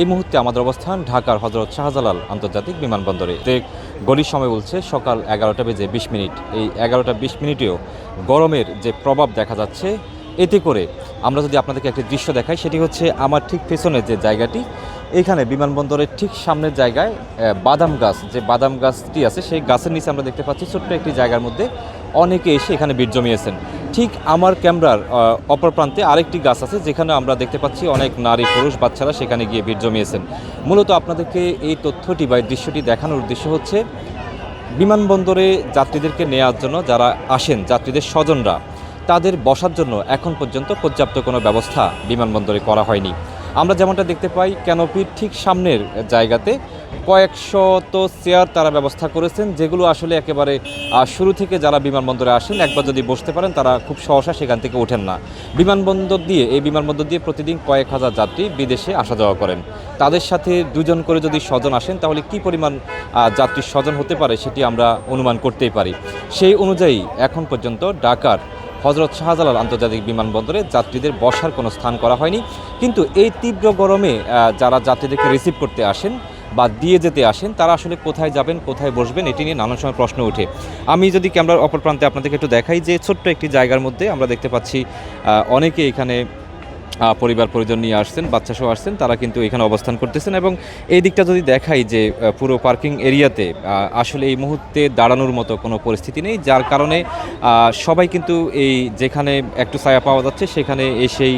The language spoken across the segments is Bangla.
এই মুহূর্তে আমাদের অবস্থান ঢাকার হজরত শাহজালাল আন্তর্জাতিক বিমানবন্দরে। গলির সময় বলছে সকাল এগারোটা বেজে বিশ মিনিট। এই এগারোটা বিশ মিনিটেও গরমের যে প্রভাব দেখা যাচ্ছে, এতে করে আমরা যদি আপনাদেরকে একটি দৃশ্য দেখাই, সেটি হচ্ছে আমার ঠিক পেছনের যে জায়গাটি, এখানে বিমানবন্দরের ঠিক সামনের জায়গায় বাদাম গাছ, যে বাদাম গাছটি আছে, সেই গাছের নিচে আমরা দেখতে পাচ্ছি ছোট্ট একটি জায়গার মধ্যে অনেকে এসে এখানে ভিড় জমিয়েছেন। ঠিক আমার ক্যামেরার অপর প্রান্তে আরেকটি গাছ আছে, যেখানে আমরা দেখতে পাচ্ছি অনেক নারী পুরুষ বাচ্চারা সেখানে গিয়ে ভিড় জমিয়েছেন। মূলত আপনাদেরকে এই তথ্যটি বা এই দৃশ্যটি দেখানোর উদ্দেশ্য হচ্ছে, বিমানবন্দরে যাত্রীদেরকে নেওয়ার জন্য যারা আসেন, যাত্রীদের স্বজনরা, তাদের বসার জন্য এখন পর্যন্ত পর্যাপ্ত কোনো ব্যবস্থা বিমানবন্দরে করা হয়নি। আমরা যেমনটা দেখতে পাই, ক্যানোপির ঠিক সামনের জায়গাতে কয়েকশত চেয়ার তারা ব্যবস্থা করেছেন, যেগুলো আসলে একেবারে শুরু থেকে যারা বিমানবন্দরে আসেন, একবার যদি বসতে পারেন, তারা খুব সহসা সেখান থেকে ওঠেন না। বিমানবন্দর দিয়ে, এই বিমানবন্দর দিয়ে প্রতিদিন কয়েক হাজার যাত্রী বিদেশে আসা যাওয়া করেন। তাদের সাথে দুজন করে যদি স্বজন আসেন, তাহলে কি পরিমাণ যাত্রীর স্বজন হতে পারে সেটি আমরা অনুমান করতেই পারি। সেই অনুযায়ী এখন পর্যন্ত ঢাকার হজরত শাহজালাল আন্তর্জাতিক বিমানবন্দরে যাত্রীদের বসার কোনো স্থান করা হয়নি। কিন্তু এই তীব্র গরমে যারা যাত্রীদেরকে রিসিভ করতে আসেন বা দিয়ে যেতে আসেন, তারা আসলে কোথায় যাবেন, কোথায় বসবেন, এটি নিয়ে নানান সময় প্রশ্ন ওঠে। আমি যদি ক্যামেরার অপর প্রান্তে আপনাদেরকে একটু দেখাই যে ছোট্ট একটি জায়গার মধ্যে আমরা দেখতে পাচ্ছি অনেকে এখানে পরিবার পরিজন নিয়ে আসছেন বাচ্চা সহ আসছেন, তারা কিন্তু এখানে অবস্থান করতেছেন এবং এই দিকটা যদি দেখাই যে পুরো পার্কিং এরিয়াতে আসলে এই মুহূর্তে দাঁড়ানোর মতো কোনো পরিস্থিতি নেই, যার কারণে সবাই কিন্তু এই যেখানে একটু ছায়া পাওয়া যাচ্ছে, সেখানে এসেই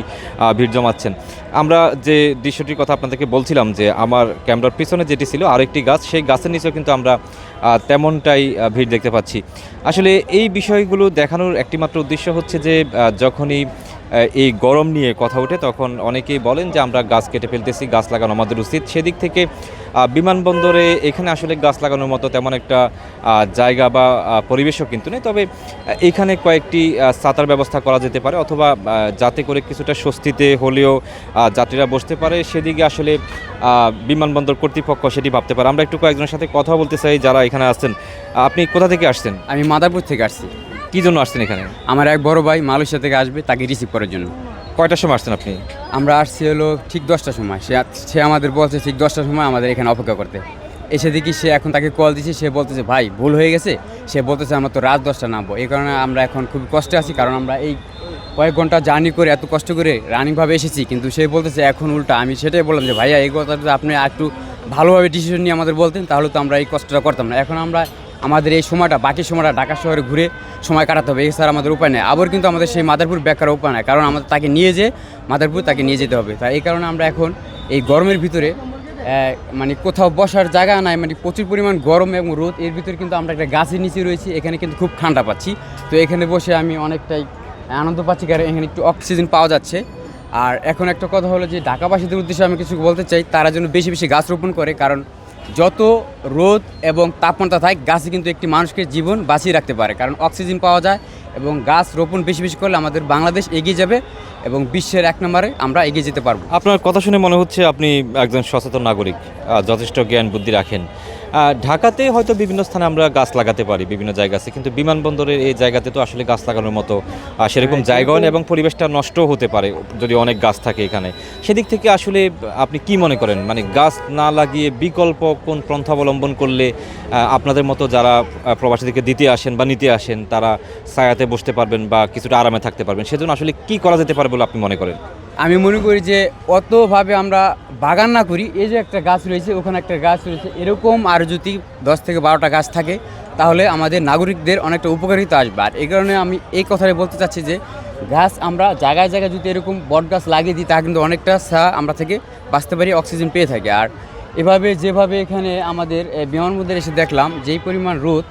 ভিড় জমাচ্ছেন। আমরা যে দৃশ্যটির কথা আপনাদেরকে বলছিলাম যে, আমার ক্যামেরার পিছনে যেটি ছিল আরেকটি গাছ, সেই গাছের নিচেও কিন্তু আমরা তেমনটাই ভিড় দেখতে পাচ্ছি। আসলে এই বিষয়গুলো দেখানোর একটিমাত্র উদ্দেশ্য হচ্ছে যে যখনই এই গরম নিয়ে কথা ওঠে, তখন অনেকেই বলেন যে আমরা গাছ কেটে ফেলতেছি, গাছ লাগানো আমাদের উচিত। সেদিক থেকে বিমানবন্দরে এখানে আসলে গাছ লাগানোর মতো তেমন একটা জায়গা বা পরিবেশও কিন্তু নেই। তবে এখানে কয়েকটি ছাতার ব্যবস্থা করা যেতে পারে অথবা যাতে করে কিছুটা স্বস্তিতে হলেও যাত্রীরা বসতে পারে। সেদিকে আসলে বিমানবন্দর কর্তৃপক্ষ সেটি ভাবতে পারে। আমরা একটু কয়েকজনের সাথে কথা বলতে চাই যারা এখানে আসছেন। আপনি কোথা থেকে আসছেন? আমি মাদারপুর থেকে আসছি। কি জন্য আসছেন এখানে? আমার এক বড় ভাই মালয়েশিয়া থেকে আসবে তাকে রিসিভ করার জন্য। কয়টার সময় আসছেন আপনি? আমরা আসছি হলো ঠিক দশটার সময়। সে সে আমাদের বলছে ঠিক দশটার সময় আমাদের এখানে অপেক্ষা করতে। এসে দেখি সে এখন তাকে কল দিচ্ছে সে বলতেছে ভাই ভুল হয়ে গেছে? সে বলতেছে আমরা তো রাত দশটা নামবো। এই কারণে আমরা এখন খুব কষ্টে আছি কারণ আমরা এই কয়েক ঘণ্টা জার্নি করে এত কষ্ট করে রানিংভাবে এসেছি। কিন্তু সে বলতেছে এখন উল্টা। আমি সেটাই বললাম যে ভাইয়া এই কথাটা আপনি একটু ভালোভাবে ডিসিশন নিয়ে আমাদের বলতেন তাহলে তো আমরা এই কষ্টটা করতাম না। এখন আমরা আমাদের এই সময়টা বাকি সময়টা ঢাকা শহরে ঘুরে সময় কাটাতে হবে এছাড়া আমাদের উপায় নেই। আবার কিন্তু আমাদের সেই মাদারপুর ব্যাক করার উপায় নেই, কারণ আমাদের তাকে নিয়ে যে মাদারপুর তাকে নিয়ে যেতে হবে। তাই এই কারণে আমরা এখন এই গরমের ভিতরে মানে কোথাও বসার জায়গা নাই মানে প্রচুর পরিমাণ গরম এবং রোদ, এর ভিতরে কিন্তু আমরা একটা গাছের নিচে রয়েছি, এখানে কিন্তু খুব ঠান্ডা পাচ্ছি। তো এখানে বসে আমি অনেকটাই আনন্দ পাচ্ছি, কারণ এখানে একটু অক্সিজেন পাওয়া যাচ্ছে। আর এখন একটা কথা হলো যে ঢাকাবাসীদের উদ্দেশ্যে আমি কিছু বলতে চাই, তারা যেন বেশি বেশি গাছ রোপণ করে, কারণ যত রোদ এবং তাপমাত্রা থাকে গাছে কিন্তু একটি মানুষকে জীবন বাঁচিয়ে রাখতে পারে। কারণ অক্সিজেন পাওয়া যায় এবং গাছ রোপণ বেশি বেশি করলে আমাদের বাংলাদেশ এগিয়ে যাবে এবং বিশ্বের এক নম্বরে আমরা এগিয়ে যেতে পারব। আপনার কথা শুনে মনে হচ্ছে আপনি একজন সচেতন নাগরিক যথেষ্ট জ্ঞান বুদ্ধি রাখেন। ঢাকাতে হয়তো বিভিন্ন স্থানে আমরা গাছ লাগাতে পারি বিভিন্ন জায়গাতে কিন্তু বিমানবন্দরের এই জায়গাতে তো আসলে গাছ লাগানোর মতো সেরকম জায়গাও নেই এবং পরিবেশটা নষ্টও হতে পারে যদি অনেক গাছ থাকে এখানে। সেদিক থেকে আসলে আপনি কি মনে করেন? মানে গাছ না লাগিয়ে বিকল্প কোন পন্থা অবলম্বন করলে আপনাদের মতো যারা প্রবাসীদেরকে দিতে আসেন বা নিতে আসেন তারা ছায়াতে বসতে পারবেন বা কিছুটা আরামে থাকতে পারবেন, সেজন্য আসলে কি করা যেতে পারে বলে আপনি মনে করেন? আমি মনে করি যে অতভাবে আমরা বাগান না করি, এই যে একটা গাছ রয়েছে, ওখানে একটা গাছ রয়েছে, এরকম আর যদি দশ থেকে বারোটা গাছ থাকে, তাহলে আমাদের নাগরিকদের অনেকটা উপকারিতা আসবে। আর এই কারণে আমি এই কথাটাই বলতে চাচ্ছি যে গাছ আমরা জায়গায় জায়গায় যদি এরকম বট গাছ লাগিয়ে দিই, তা কিন্তু অনেকটা সা আমরা থেকে বাঁচতে পারি, অক্সিজেন পেয়ে থাকি। আর এভাবে যেভাবে এখানে আমাদের বিমানবন্দরে এসে দেখলাম, যেই পরিমাণ রোদ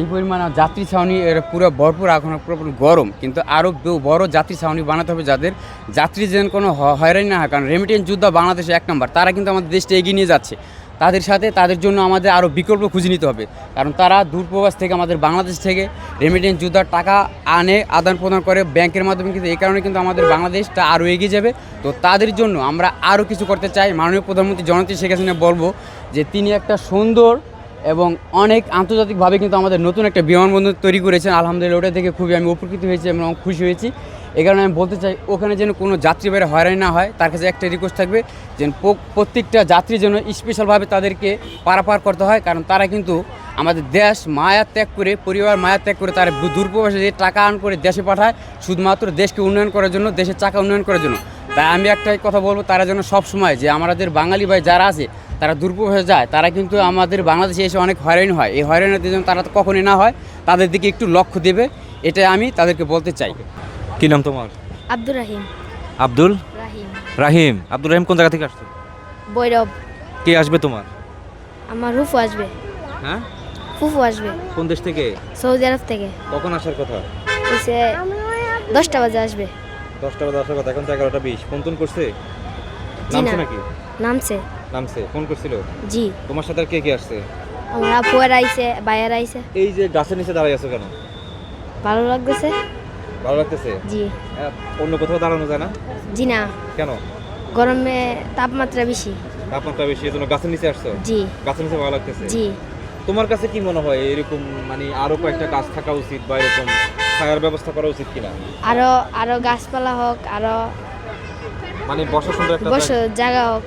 এই পরিমাণ যাত্রী ছাউনি এর পুরো ভরপুর এখন পুরোপুরি গরম। কিন্তু আরও বড় যাত্রী ছাউনি বানাতে হবে যাদের যাত্রী যেন কোনো হয়রানি না হয়। কারণ রেমিটেন্স যোদ্ধা বাংলাদেশে এক নম্বর। তারা কিন্তু আমাদের দেশটা এগিয়ে নিয়ে যাচ্ছে। তাদের সাথে তাদের জন্য আমাদের আরও বিকল্প খুঁজে নিতে হবে। কারণ তারা দূরপ্রবাস থেকে আমাদের বাংলাদেশ থেকে রেমিটেন্স যোদ্ধার টাকা আনে, আদান প্রদান করে ব্যাংকের মাধ্যমে। কিন্তু এই কারণে কিন্তু আমাদের বাংলাদেশটা আরও এগিয়ে যাবে। তো তাদের জন্য আমরা আরও কিছু করতে চাই। মাননীয় প্রধানমন্ত্রী জননেত্রী শেখ হাসিনা বলব যে, তিনি একটা সুন্দর এবং অনেক আন্তর্জাতিকভাবে কিন্তু আমাদের নতুন একটা বিমানবন্দর তৈরি করেছেন। আলহামদুলিল্লাহ, ওটা থেকে খুবই আমি উপকৃত হয়েছি এবং খুশি হয়েছি। এই কারণে আমি বলতে চাই, ওখানে যেন কোনো যাত্রী বাইরে হয়রানি না হয়, তার কাছে একটা রিকোয়েস্ট থাকবে যেন প্রত্যেকটা যাত্রী যেন স্পেশালভাবে তাদেরকে পারাপার করতে হয়, কারণ তারা কিন্তু আমাদের দেশ মায়া ত্যাগ করে, পরিবার মায়া ত্যাগ করে তারা দূরপ্রবাসে যে টাকা আন করে দেশে পাঠায়, শুধুমাত্র দেশকে উন্নয়ন করার জন্য, দেশের চাকা উন্নয়ন করার জন্য। তাই আমি একটাই কথা বলব তারা যেন সব সময় যে আমাদের বাঙালি ভাই যারা আছে তারা দূরপ্রবাসে যায় তারা কিন্তু আমাদের বাংলাদেশে এসে অনেক হয়রানি হয়। এই হয়রানিতে যেন তারা কখনই না হয় তাদের দিকে একটু লক্ষ্য দেবে এটাই আমি তাদেরকে বলতে চাই। কি নাম তোমার? আব্দুর রাহিম। আব্দুল? রাহিম। রাহিম। আব্দুল রাহিম কোন জায়গা থেকে আসছো বৈরব কে আসবে তোমার? আমার ফুফু আসবে। হ্যাঁ? ফুফু আসবে। কোন দেশ থেকে? সৌদি আরব থেকে। কখন আসার কথা? এসে দশটা বাজে আসবে। দশটা আসার কথা এখন তো এগারোটা বিশ। ফোন টোন করছে? নামছে নাকি? নামছে। নামছে। ফোন করছিল? জি। তোমার সাথে আর কে কে আসছে? আমার আপুয়ার আইছে বাইয়ের আইছে। এই যে গাছের নিচে দাঁড়াই আছো কেন? ভালো লাগতেছে? ভালো লাগতেছে? জি। অন্য কোথাও দাঁড়ানো যায় না? জি না। কেন? গরমে তাপমাত্রা বেশি। তাপমাত্রা বেশি এই জন্য গাছের নিচে আসছো? জি। গাছের নিচে ভালো লাগতেছে? জি। তোমার কাছে কি মনে হয় এরকম মানে আরও কয়েকটা গাছ থাকা উচিত বা এরকম ছায়ার ব্যবস্থা করা উচিত কিনা? আরও আরও গাছপালা হোক আরও মানে বসার সুন্দর একটা বস জায়গা হোক।